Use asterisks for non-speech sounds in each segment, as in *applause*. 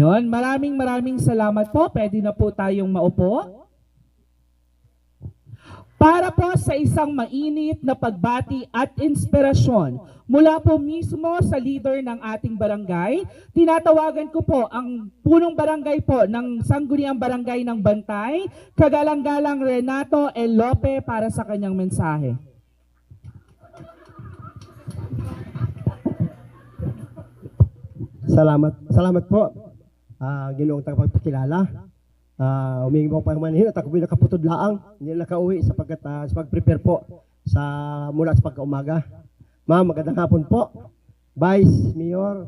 Ayun, maraming maraming salamat po. Pwede na po tayong maupo. Para po sa isang mainit na pagbati at inspirasyon mula po mismo sa leader ng ating barangay, tinatawagan ko po ang punong barangay po ng Sangguniang Barangay ng Bantay, kagalang-galang Renato L. Lope para sa kanyang mensahe. Salamat, salamat po. Ah, Ginoong tagapagpakilala. Ah, humingi po pa manhin at ako nakaputod laang. Hindi na nakauwi sapagkat ah, sa pag-prepare po sa mula sa pagkaumaga. Ma'am, magandang hapon po. Vice Mayor,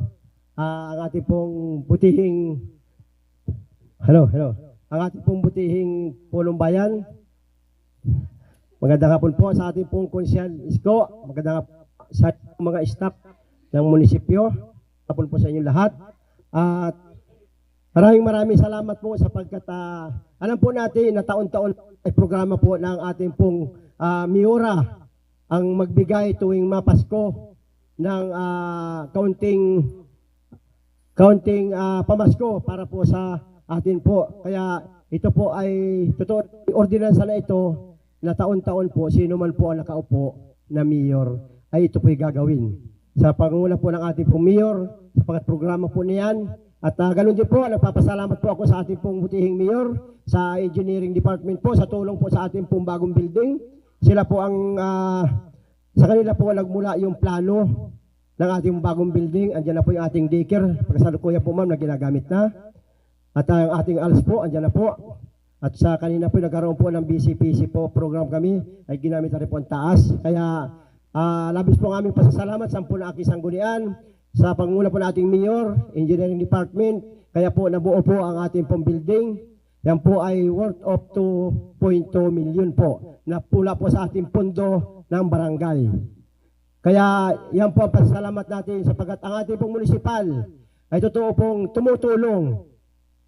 ah, ang ating pong butihing Hello, hello. Ang ating pong butihing punong bayan. Magandang hapon po sa ating pong konsyal Isko. Magandang sa mga staff ng munisipyo hapon po sa inyo lahat. At maraming maraming salamat po sapagkat ah, alam po natin na taon-taon ay programa po ng ating pong ah, Miura ang magbigay tuwing mapasko ng ah, kaunting kaunting ah, pamasko para po sa atin po. Kaya ito po ay totoo ordinansa na ito na taon-taon po sino man po ang nakaupo na mayor ay ito po'y gagawin. Sa pangunguna po ng ating pong mayor, sapagat programa po niyan. At uh, ganun din po, nagpapasalamat po ako sa ating pong butihing mayor, sa engineering department po, sa tulong po sa ating pong bagong building. Sila po ang, ah, sa kanila po nagmula yung plano ng ating bagong building. Andiyan na po yung ating daycare. Pagkasalukuyan po ma'am na ginagamit na. At ang ating ALS po, andyan na po. At sa kanina po nagkaroon po ng BCPC po program kami ay ginamit na rin po ang taas. Kaya ah, labis po ang aming pasasalamat sa po na aking sanggunian, sa panguna po nating mayor, engineering department, kaya po nabuo po ang ating pong building. Yan po ay worth of 2.2 million po na pula po sa ating pondo ng barangay. Kaya yan po ang pasalamat natin sapagkat ang ating pong munisipal ay totoo pong tumutulong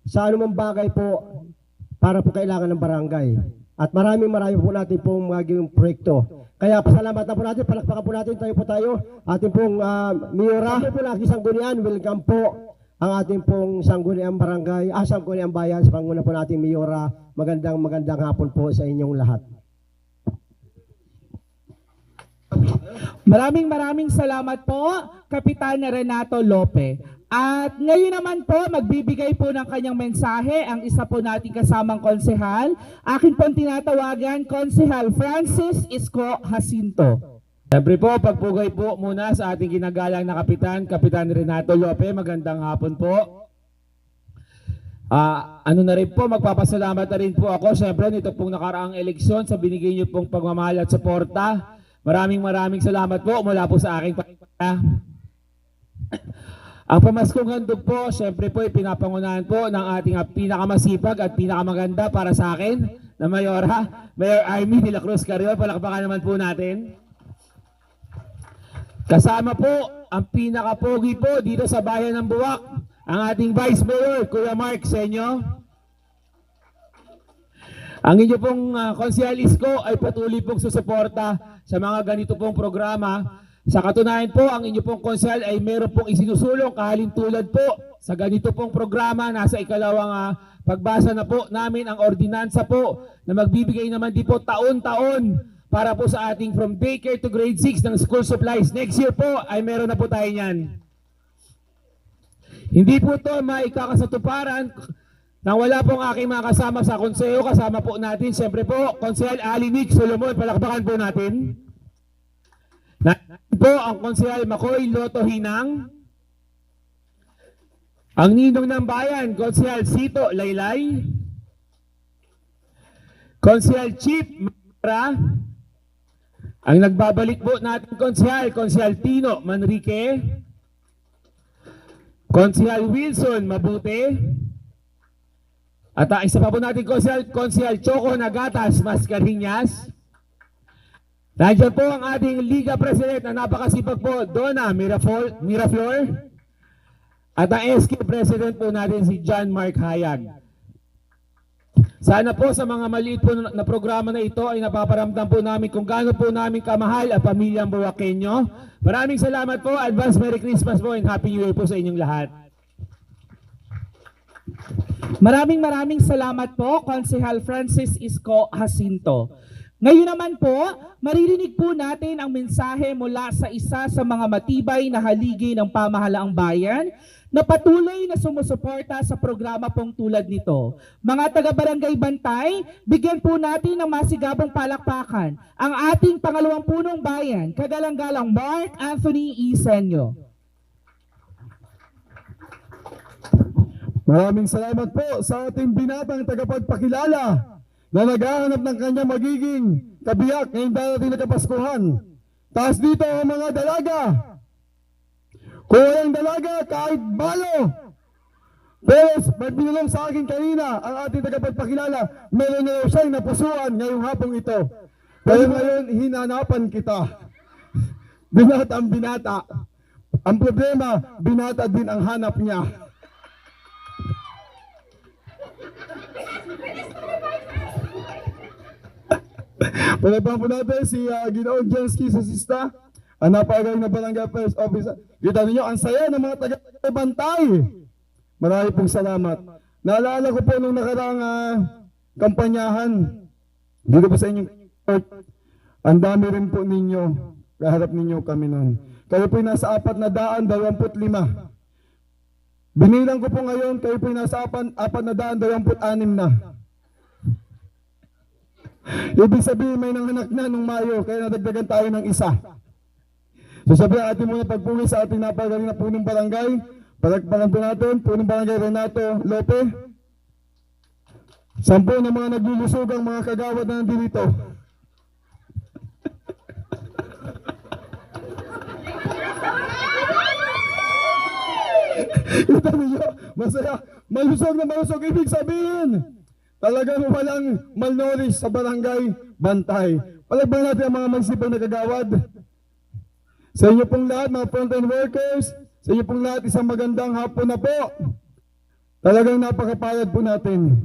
sa anumang bagay po para po kailangan ng barangay. At maraming maraming po natin pong magiging proyekto. Kaya pasalamat na po natin, palakpakan po natin, tayo po tayo. Ating pong uh, Miura, po lagi sanggunian, welcome po ang ating pong sangguniang barangay, ah, sangguniang bayan, sa panguna po nating Miura. Magandang magandang hapon po sa inyong lahat. Maraming maraming salamat po, Kapitan Renato Lope. At ngayon naman po, magbibigay po ng kanyang mensahe ang isa po nating kasamang konsehal. Akin pong tinatawagan, Konsehal Francis Isko Jacinto. Siyempre po, pagpugay po muna sa ating ginagalang na kapitan, Kapitan Renato Lope. Magandang hapon po. Ah, ano na rin po, magpapasalamat na rin po ako. Siyempre, nito pong nakaraang eleksyon sa binigay niyo pong pagmamahal at suporta. Maraming maraming salamat po mula po sa aking pagkakita. Ang pamaskong handog po, siyempre po, pinapangunahan po ng ating ah, pinakamasipag at pinakamaganda para sa akin na Mayora, Mayor Army de la Cruz Carrion. Palakpakan naman po natin. Kasama po ang pinakapogi po dito sa bayan ng Buwak, ang ating Vice Mayor, Kuya Mark Senyo. Ang inyo pong uh, konsehal Isko ay patuloy pong susuporta sa mga ganito pong programa. Sa katunayan po, ang inyo pong konsehal ay meron pong isinusulong kahalintulad po sa ganito pong programa. Nasa ikalawang ah, pagbasa na po namin ang ordinansa po na magbibigay naman din po taon-taon para po sa ating from daycare to grade 6 ng school supplies. Next year po ay meron na po tayo niyan. Hindi po ito maikakasatuparan nang wala pong aking mga kasama sa konseho. Kasama po natin, siyempre po, Konsehal Ali Nick Solomon. Palakpakan po natin. Natin po ang Konsehal Makoy Loto Hinang. Ang ninong ng bayan, Konsehal Sito Laylay. Konsehal Chief Mara. Ang nagbabalik po natin Konsehal, Konsehal Tino Manrique. Konsehal Wilson Mabuti. At uh, isa pa po natin Konsehal, Konsehal Choco Nagatas Mascarinas. Nandiyan po ang ating Liga President na napakasipag po, Donna Miraflor. Miraflor. At ang SK President po natin si John Mark Hayag. Sana po sa mga maliit po na programa na ito ay napaparamdam po namin kung gaano po namin kamahal ang pamilyang Buwakenyo. Maraming salamat po. Advance Merry Christmas po and Happy New Year po sa inyong lahat. Maraming maraming salamat po, Konsehal Francis Isco Jacinto. Ngayon naman po, maririnig po natin ang mensahe mula sa isa sa mga matibay na haligi ng pamahalaang bayan na patuloy na sumusuporta sa programa pong tulad nito. Mga taga-barangay Bantay, bigyan po natin ng masigabong palakpakan ang ating pangalawang punong bayan, kagalang-galang Mark Anthony Isenyo. Maraming salamat po sa ating binatang tagapagpakilala na naghahanap ng kanyang magiging kabiyak ngayong darating na Kapaskuhan. Taas dito ang mga dalaga. Kung walang dalaga, kahit balo. Pero may binulong sa akin kanina ang ating tagapagpakilala, meron na siyang napusuan ngayong hapong ito. Pero ngayon, hinanapan kita. *laughs* Binata ang binata. Ang problema, binata din ang hanap niya. Palaban po natin si uh, Ginoong Jensky sa sista, ang napakagaling na barangay first officer. Kita ninyo, ang saya ng mga taga-bantay. Marami pong salamat. Naalala ko po nung nakaraang ah, kampanyahan, dito po sa inyong court, ang dami rin po ninyo, kaharap ninyo kami noon. Kayo po nasa apat na daan, dalawamput lima. Binilang ko po ngayon, kayo po nasa apat, apat na daan, dalawamput anim na. Ibig sabihin may nanganak na nung Mayo, kaya nadagdagan tayo ng isa. So sabi atin muna pagpungin sa ating napagaling na punong barangay. Palagpagan po natin, punong barangay Renato Lope. Sampo ng mga naglulusugang mga kagawad na nandito. *laughs* Ito ninyo, masaya. Malusog na malusog, ibig sabihin. Talagang walang malnourished sa barangay Bantay. Palagban natin ang mga magsipang na kagawad. Sa inyo pong lahat, mga frontline workers, sa inyo pong lahat, isang magandang hapon na po. Talagang napakapayad po natin.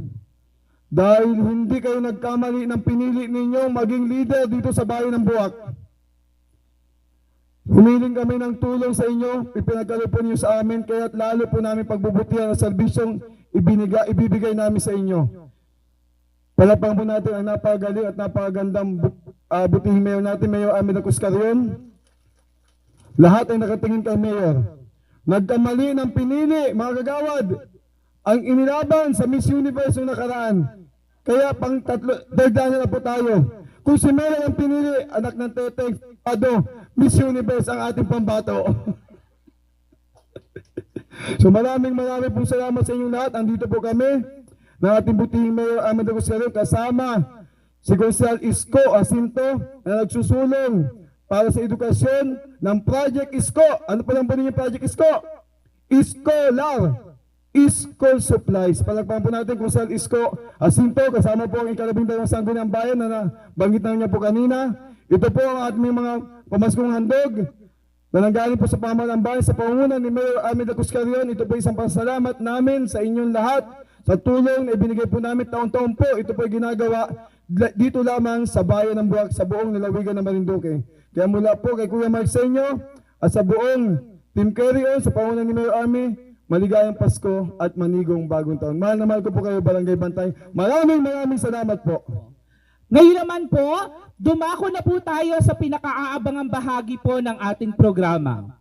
Dahil hindi kayo nagkamali ng pinili ninyo maging leader dito sa bayan ng Buwak. Humiling kami ng tulong sa inyo, ipinagkalo po niyo sa amin, kaya lalo po namin pagbubutihan ang serbisyong ibiniga, ibibigay namin sa inyo. Palapang po natin ang napakagaling at napakagandang bu- ah, butihing mayor natin, Mayor Amina Cuscarion. Lahat ay nakatingin kay Mayor. Nagkamali ng pinili, mga kagawad, ang inilaban sa Miss Universe yung nakaraan. Kaya pang tatlo, dagdagan na po tayo. Kung si Mayor ang pinili, anak ng teteng, Ado, Miss Universe ang ating pambato. *laughs* so maraming maraming po salamat sa inyong lahat. Andito po kami ng ating butihing Mayor Amanda Rosero kasama si Gonzal Isko Asinto na nagsusulong para sa edukasyon ng Project Isko. Ano pa lang po ninyo Project Isko? Iskolar. School Supplies. Palagpakan po natin kung saan Isko Asinto, kasama po ang ikalabing dalawang sanggo ng bayan na nabanggit na niya po kanina. Ito po ang ating mga pamaskong handog na nanggaling po sa pamahalang bayan sa pangunan ni Mayor Amida Cuscarion. Ito po isang pasalamat namin sa inyong lahat sa tulong na ibinigay po namin taon-taon po. Ito po ay ginagawa dito lamang sa bayan ng Buwak, sa buong lalawigan ng Marinduque. Kaya mula po kay Kuya Marsenyo at sa buong Team Carry sa pangunan ni Mayor Army, maligayang Pasko at manigong bagong taon. Mahal na mahal ko po kayo, Barangay Bantay. Maraming maraming salamat po. Ngayon naman po, dumako na po tayo sa pinakaaabangang bahagi po ng ating programa.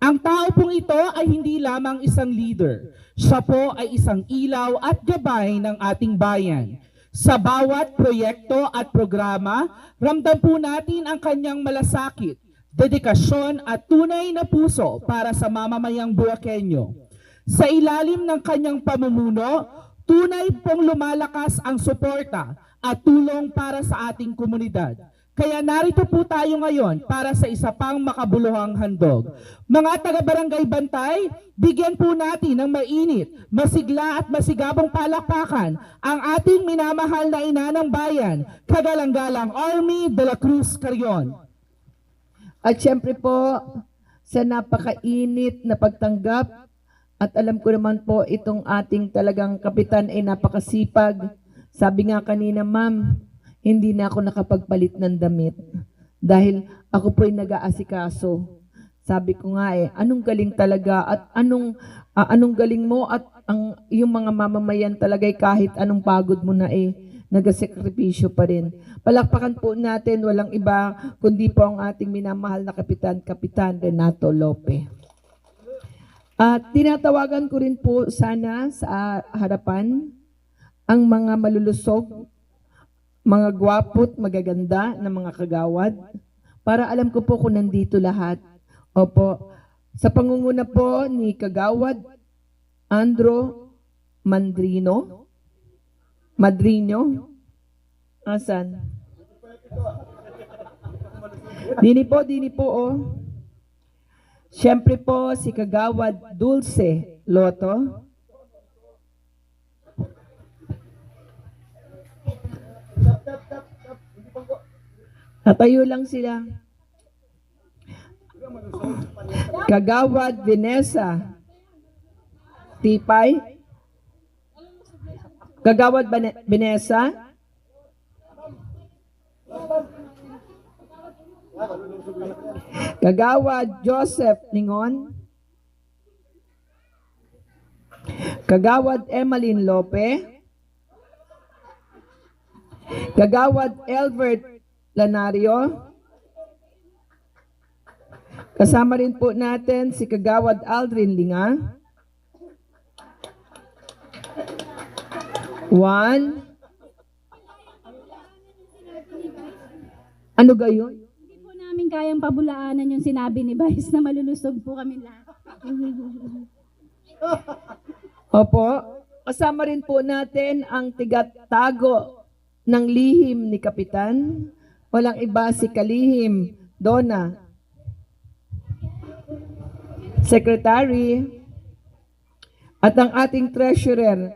Ang tao pong ito ay hindi lamang isang leader. Siya po ay isang ilaw at gabay ng ating bayan. Sa bawat proyekto at programa, ramdam po natin ang kanyang malasakit, dedikasyon at tunay na puso para sa mamamayang Buwakenyo. Sa ilalim ng kanyang pamumuno, tunay pong lumalakas ang suporta at tulong para sa ating komunidad. Kaya narito po tayo ngayon para sa isa pang makabuluhang handog. Mga taga-barangay Bantay, bigyan po natin ng mainit, masigla at masigabong palakpakan ang ating minamahal na ina ng bayan, kagalang-galang Army de la Cruz Carion. At syempre po, sa napakainit na pagtanggap, at alam ko naman po itong ating talagang kapitan ay napakasipag. Sabi nga kanina, ma'am, hindi na ako nakapagpalit ng damit dahil ako po ay nag-aasikaso sabi ko nga eh, anong galing talaga at anong ah, anong galing mo at ang yung mga mamamayan talaga eh, kahit anong pagod mo na eh nagasakripisyo pa rin. Palakpakan po natin walang iba kundi po ang ating minamahal na kapitan, Kapitan Renato Lope. At tinatawagan ko rin po sana sa harapan ang mga malulusog, mga gwapo't magaganda na mga kagawad para alam ko po kung nandito lahat. Opo, sa pangunguna po ni Kagawad Andro Mandrino, Madrino, asan? Dini po, dini po, oh. Siyempre po, si Kagawad Dulce Loto. Tatayo lang sila. Kagawad Vanessa. Tipay. Kagawad Vanessa. Kagawad Joseph Ningon. Kagawad Emmeline Lope. Kagawad Elbert Lanario. Kasama rin po natin si Kagawad Aldrin Linga. One. Ano gayon? Hindi po namin kayang pabulaanan yung sinabi ni Vice na malulusog po kami lahat. *laughs* Opo. Kasama rin po natin ang tigatago ng lihim ni Kapitan. Walang iba si Kalihim, Donna. Secretary. At ang ating treasurer,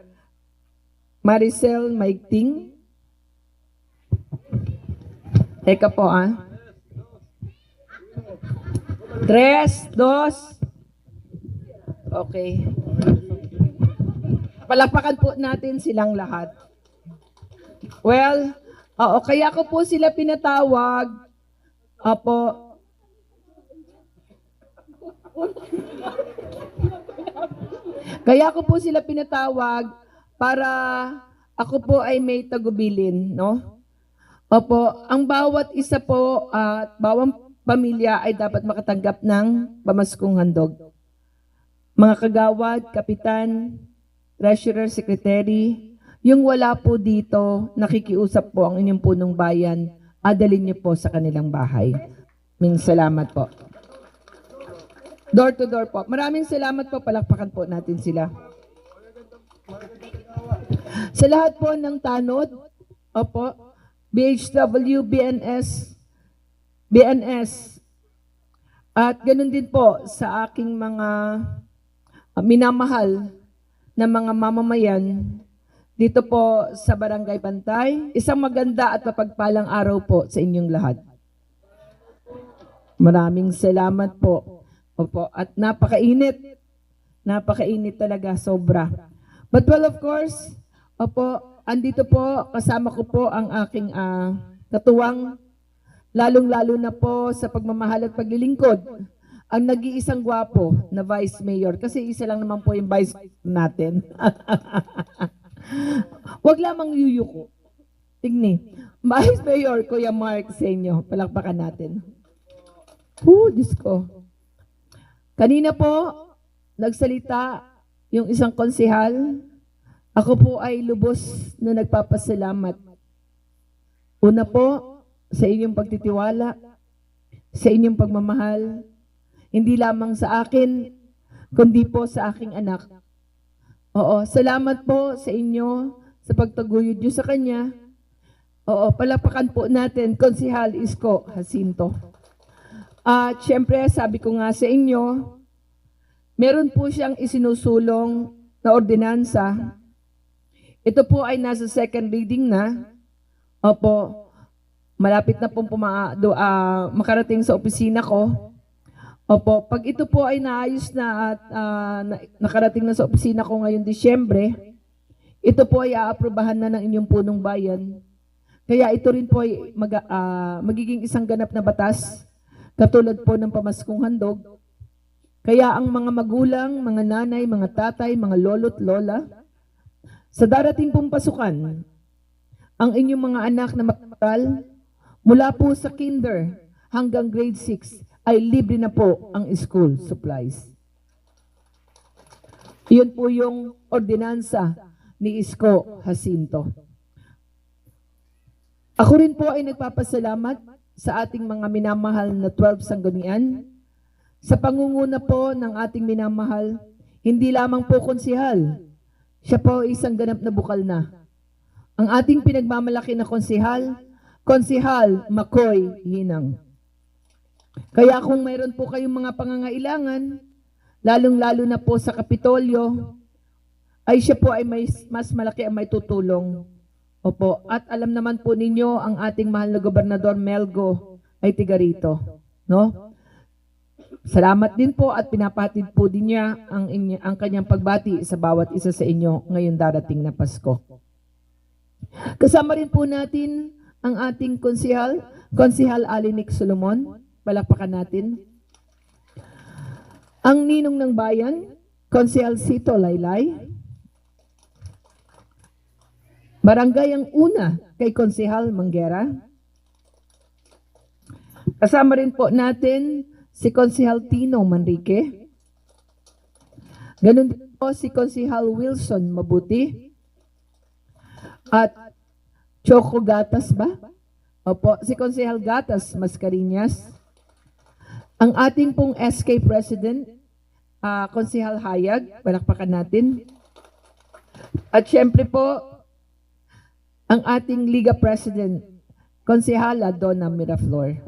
Maricel Maigting. Teka po ah. Tres, dos. Okay. Palakpakan po natin silang lahat. Well, oo, kaya ko po sila pinatawag. Opo. Kaya ko po sila pinatawag para ako po ay may tagubilin, no? Opo, ang bawat isa po at bawang pamilya ay dapat makatanggap ng pamaskong handog. Mga kagawad, kapitan, treasurer, secretary, yung wala po dito, nakikiusap po ang inyong punong bayan, adalin niyo po sa kanilang bahay. Ming salamat po. Door to door po. Maraming salamat po. Palakpakan po natin sila. Sa lahat po ng tanod, opo, BHW, BNS, BNS, at ganun din po sa aking mga minamahal na mga mamamayan dito po sa Barangay Pantay. Isang maganda at mapagpalang araw po sa inyong lahat. Maraming salamat po. Opo, at napakainit. Napakainit talaga, sobra. But well, of course, opo, andito po, kasama ko po ang aking ah, katuwang, lalong-lalo na po sa pagmamahal at paglilingkod, ang nag-iisang gwapo na Vice Mayor. Kasi isa lang naman po yung Vice natin. *laughs* Huwag lamang yuyuko. Tigni. Vice Mayor, Kuya Mark sa inyo. Palakpakan natin. Oh, Diyos ko. Kanina po, nagsalita yung isang konsihal. Ako po ay lubos na nagpapasalamat. Una po, sa inyong pagtitiwala, sa inyong pagmamahal, hindi lamang sa akin, kundi po sa aking anak. Oo, salamat po sa inyo sa pagtaguyod nyo sa kanya. Oo, palapakan po natin, Konsihal Isko Jacinto. At syempre, sabi ko nga sa inyo, meron po siyang isinusulong na ordinansa. Ito po ay nasa second reading na. Opo, malapit na pong puma, ah, makarating sa opisina ko. Opo, pag ito po ay naayos na at na- nakarating na sa opisina ko ngayong Disyembre, ito po ay aaprubahan na ng inyong punong bayan. Kaya ito rin po ay mag, ah, magiging isang ganap na batas, katulad po ng pamaskong handog, Kaya ang mga magulang, mga nanay, mga tatay, mga lolo't lola, sa darating pong pasukan, ang inyong mga anak na magparal, mula po sa kinder hanggang grade 6, ay libre na po ang school supplies. Iyon po yung ordinansa ni Isko Jacinto. Ako rin po ay nagpapasalamat sa ating mga minamahal na 12 sanggunian sa pangunguna po ng ating minamahal, hindi lamang po konsihal, siya po isang ganap na bukal na. Ang ating pinagmamalaki na konsihal, konsihal Makoy Hinang. Kaya kung mayroon po kayong mga pangangailangan, lalong-lalo na po sa Kapitolyo, ay siya po ay may, mas malaki ang may tutulong. Opo, at alam naman po ninyo ang ating mahal na gobernador Melgo ay tiga rito, no? Salamat din po at pinapatid po din niya ang, inyo, ang kanyang pagbati sa bawat isa sa inyo ngayon darating na Pasko. Kasama rin po natin ang ating konsihal, konsihal Alinik Solomon. Palakpakan natin. Ang ninong ng bayan, konsihal Sito Laylay. Barangay ang una kay konsihal Manggera. Kasama rin po natin si Konsihal Tino Manrique. Ganun din po si Konsihal Wilson Mabuti. At Choco Gatas ba? Opo, si Konsihal Gatas Mascarinas. Ang ating pong SK President, ah, Konsihal Hayag, palakpakan natin. At syempre po, ang ating Liga President, Konsehala Donna Miraflor.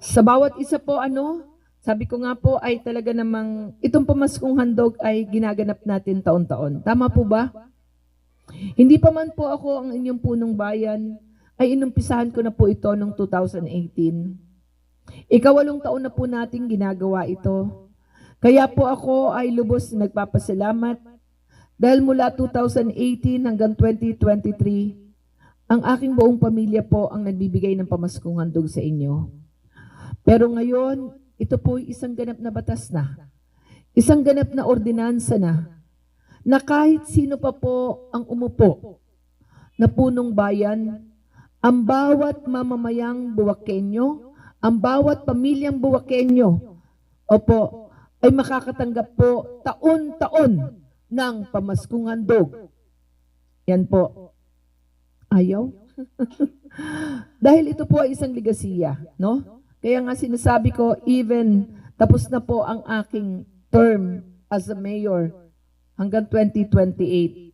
Sa bawat isa po, ano, sabi ko nga po ay talaga namang itong pamaskong handog ay ginaganap natin taon-taon. Tama po ba? Hindi pa man po ako ang inyong punong bayan, ay inumpisahan ko na po ito noong 2018. Ikawalong taon na po nating ginagawa ito. Kaya po ako ay lubos na nagpapasalamat dahil mula 2018 hanggang 2023, ang aking buong pamilya po ang nagbibigay ng pamaskong handog sa inyo. Pero ngayon, ito po isang ganap na batas na. Isang ganap na ordinansa na. Na kahit sino pa po ang umupo na punong bayan, ang bawat mamamayang buwakenyo, ang bawat pamilyang buwakenyo, opo, ay makakatanggap po taon-taon ng pamaskong handog. Yan po. Ayaw? *laughs* Dahil ito po ay isang ligasiya, no? Kaya nga sinasabi ko, even tapos na po ang aking term as a mayor hanggang 2028.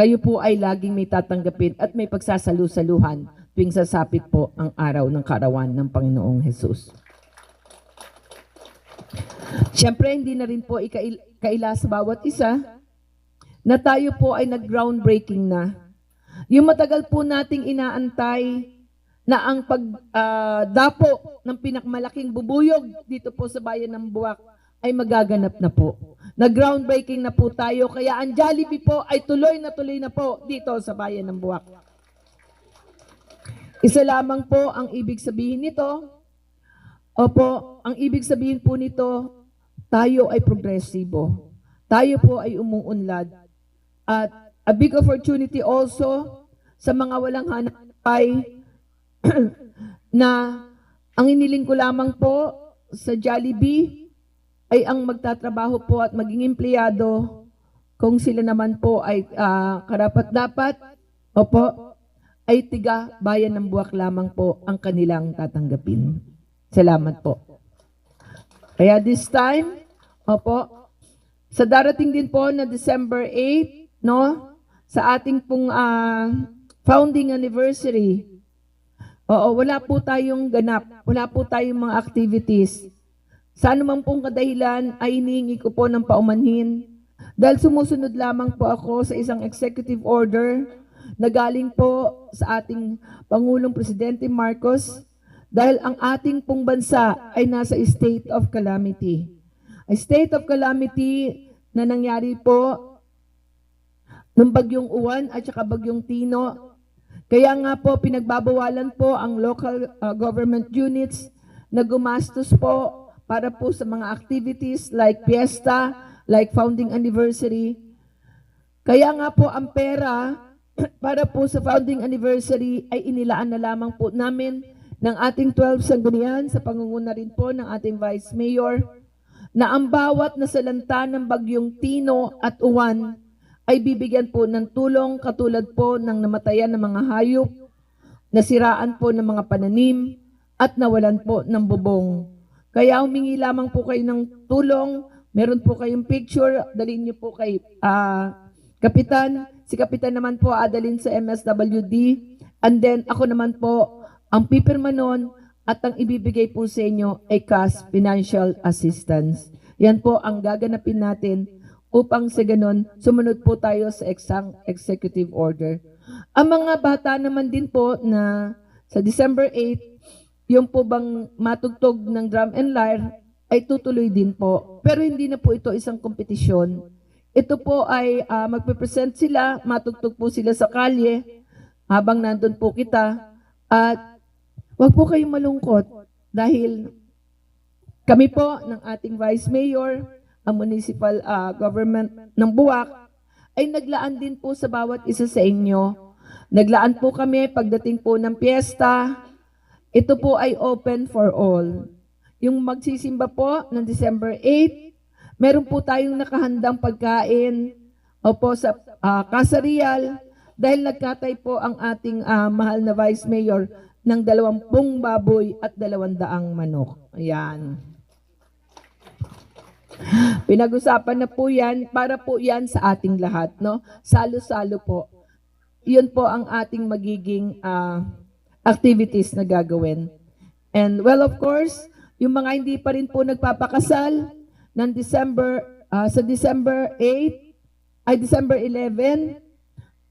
Kayo po ay laging may tatanggapin at may pagsasalu-saluhan tuwing sasapit po ang araw ng karawan ng Panginoong Jesus. Siyempre, hindi na rin po ikail- kaila sa bawat isa na tayo po ay nag-groundbreaking na. Yung matagal po nating inaantay na ang pagdapo ng pinakmalaking bubuyog dito po sa bayan ng Buwak ay magaganap na po. Nag-groundbreaking na po tayo, kaya ang Jollibee po ay tuloy na tuloy na po dito sa bayan ng Buwak. Isa lamang po ang ibig sabihin nito. Opo, ang ibig sabihin po nito, tayo ay progresibo. Tayo po ay umuunlad. At a big opportunity also sa mga walang hanapay *clears throat* na ang iniling ko lamang po sa Jollibee ay ang magtatrabaho po at maging empleyado kung sila naman po ay ah, karapat-dapat, opo, ay tiga bayan ng buwak lamang po ang kanilang tatanggapin. Salamat po. Kaya this time, opo, sa darating din po na December 8, no, sa ating pong ah, founding anniversary, oo, wala po tayong ganap, wala po tayong mga activities. Sa anumang pong kadahilan ay inihingi ko po ng paumanhin dahil sumusunod lamang po ako sa isang executive order na galing po sa ating Pangulong Presidente Marcos dahil ang ating pong bansa ay nasa state of calamity. A state of calamity na nangyari po nung bagyong Uwan at saka bagyong Tino Kaya nga po, pinagbabawalan po ang local uh, government units na gumastos po para po sa mga activities like fiesta, like founding anniversary. Kaya nga po ang pera *clears throat* para po sa founding anniversary ay inilaan na lamang po namin ng ating 12 sanggunian sa pangunguna rin po ng ating Vice Mayor na ang bawat nasalanta ng bagyong Tino at Uwan ay bibigyan po ng tulong katulad po ng namatayan ng mga hayop, nasiraan po ng mga pananim, at nawalan po ng bubong. Kaya humingi lamang po kayo ng tulong, meron po kayong picture, dalhin niyo po kay ah, Kapitan. Si Kapitan naman po adalin sa MSWD. And then ako naman po, ang pipirma nun at ang ibibigay po sa inyo ay cash financial assistance. Yan po ang gaganapin natin upang sa ganon sumunod po tayo sa exang executive order. Ang mga bata naman din po na sa December 8, yung po bang matugtog ng drum and lyre ay tutuloy din po. Pero hindi na po ito isang kompetisyon. Ito po ay ah, magpe-present sila, matugtog po sila sa kalye habang nandun po kita. At wag po kayong malungkot dahil kami po ng ating Vice Mayor, ang municipal ah, government ng Buwak, ay naglaan din po sa bawat isa sa inyo. Naglaan po kami pagdating po ng piyesta. Ito po ay open for all. Yung magsisimba po ng December 8, meron po tayong nakahandang pagkain opo sa ah, Casa Real dahil nagkatay po ang ating ah, mahal na Vice Mayor ng dalawampung baboy at dalawandaang manok. Ayan. Pinag-usapan na po yan, para po yan sa ating lahat, no? Salo-salo po. Yun po ang ating magiging ah, activities na gagawin. And well, of course, yung mga hindi pa rin po nagpapakasal ng December, ah, sa December 8, ay December 11,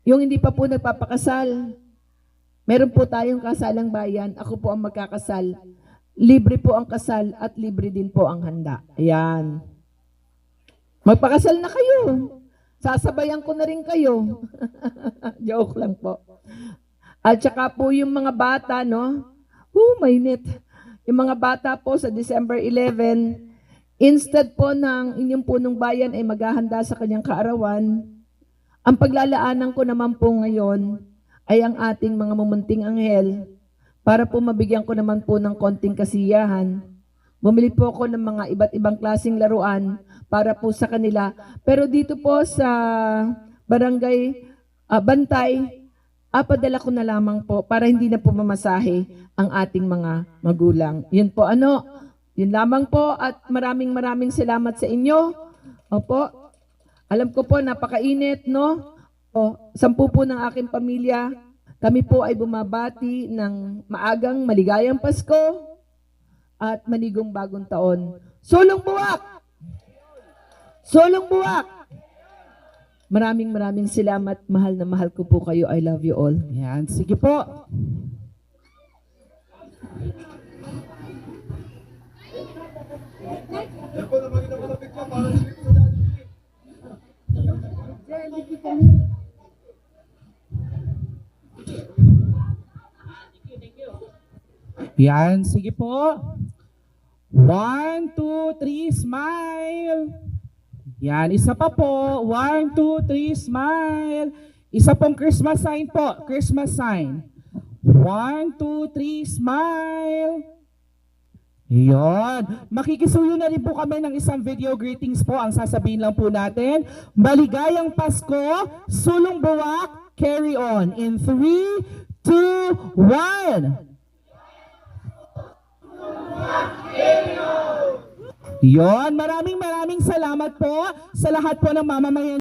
yung hindi pa po nagpapakasal, meron po tayong kasalang bayan. Ako po ang magkakasal. Libre po ang kasal at libre din po ang handa. Ayan. Magpakasal na kayo. Sasabayan ko na rin kayo. *laughs* Joke lang po. At saka po yung mga bata, no? Oh, mainit. Yung mga bata po sa December 11, instead po ng inyong punong bayan ay maghahanda sa kanyang kaarawan, ang paglalaanan ko naman po ngayon ay ang ating mga mumunting anghel para po mabigyan ko naman po ng konting kasiyahan. Bumili po ako ng mga iba't ibang klasing laruan para po sa kanila. Pero dito po sa barangay ah, Bantay, apadala ko na lamang po para hindi na po mamasahe ang ating mga magulang. Yun po ano, yun lamang po at maraming maraming salamat sa inyo. Opo, alam ko po napakainit no. O, sampu po ng aking pamilya, kami po ay bumabati ng maagang maligayang Pasko at manigong bagong taon. Sulong buwak! Sulong buwak! Maraming maraming salamat. Mahal na mahal ko po kayo. I love you all. Yan, sige po. Yan, sige po. One, two, three, smile. Yan, isa pa po. One, two, three, smile. Isa pong Christmas sign po. Christmas sign. One, two, three, smile. Yon. Makikisuyo na rin po kami ng isang video greetings po. Ang sasabihin lang po natin. Maligayang Pasko, sulong buwak, carry on. In 3, 2, 1. Yon, maraming maraming salamat po sa lahat po ng mamamayan